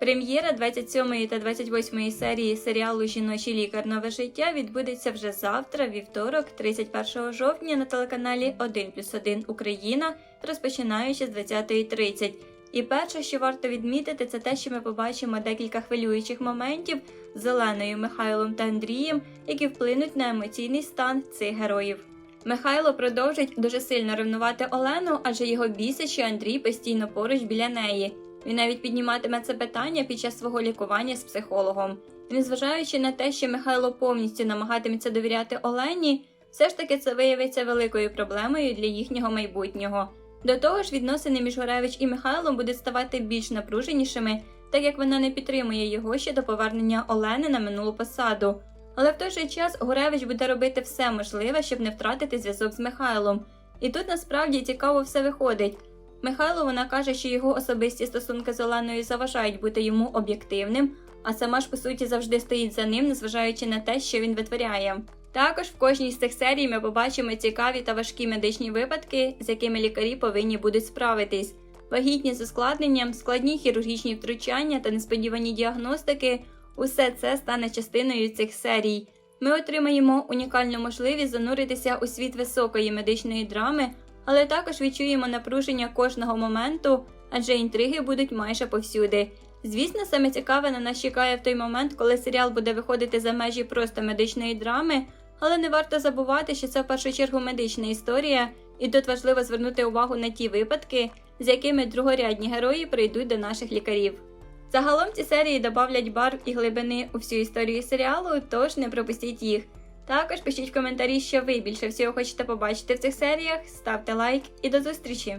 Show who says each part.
Speaker 1: Прем'єра 27 та 28 серії серіалу Жіночий лікар нове життя відбудеться вже завтра, вівторок, 31 жовтня на телеканалі 1 плюс 1 Україна, розпочинаючи з 20.30. І перше, що варто відмітити, це те, що ми побачимо декілька хвилюючих моментів з Оленою, Михайлом та Андрієм, які вплинуть на емоційний стан цих героїв. Михайло продовжить дуже сильно ревнувати Олену, адже його бісить, що Андрій постійно поруч біля неї. Він навіть підніматиме це питання під час свого лікування з психологом. Незважаючи на те, що Михайло повністю намагатиметься довіряти Олені, все ж таки це виявиться великою проблемою для їхнього майбутнього. До того ж, відносини між Горевич і Михайлом будуть ставати більш напруженішими, так як вона не підтримує його ще до повернення Олени на минулу посаду. Але в той же час Гуревич буде робити все можливе, щоб не втратити зв'язок з Михайлом. І тут насправді цікаво все виходить. Михайло вона каже, що його особисті стосунки з Оленою заважають бути йому об'єктивним, а сама ж по суті завжди стоїть за ним, незважаючи на те, що він витворяє. Також в кожній з цих серій ми побачимо цікаві та важкі медичні випадки, з якими лікарі повинні будуть справитись. Вагітні з ускладненням, складні хірургічні втручання та несподівані діагностики усе це стане частиною цих серій. Ми отримаємо унікальну можливість зануритися у світ високої медичної драми, але також відчуємо напруження кожного моменту, адже інтриги будуть майже повсюди. Звісно, саме цікаве на нас чекає в той момент, коли серіал буде виходити за межі просто медичної драми, але не варто забувати, що це в першу чергу медична історія, і тут важливо звернути увагу на ті випадки, з якими другорядні герої прийдуть до наших лікарів. Загалом ці серії додавлять барв і глибини у всю історію серіалу, тож не пропустіть їх. Також пишіть в коментарі, що ви більше всього хочете побачити в цих серіях, ставте лайк і до зустрічі!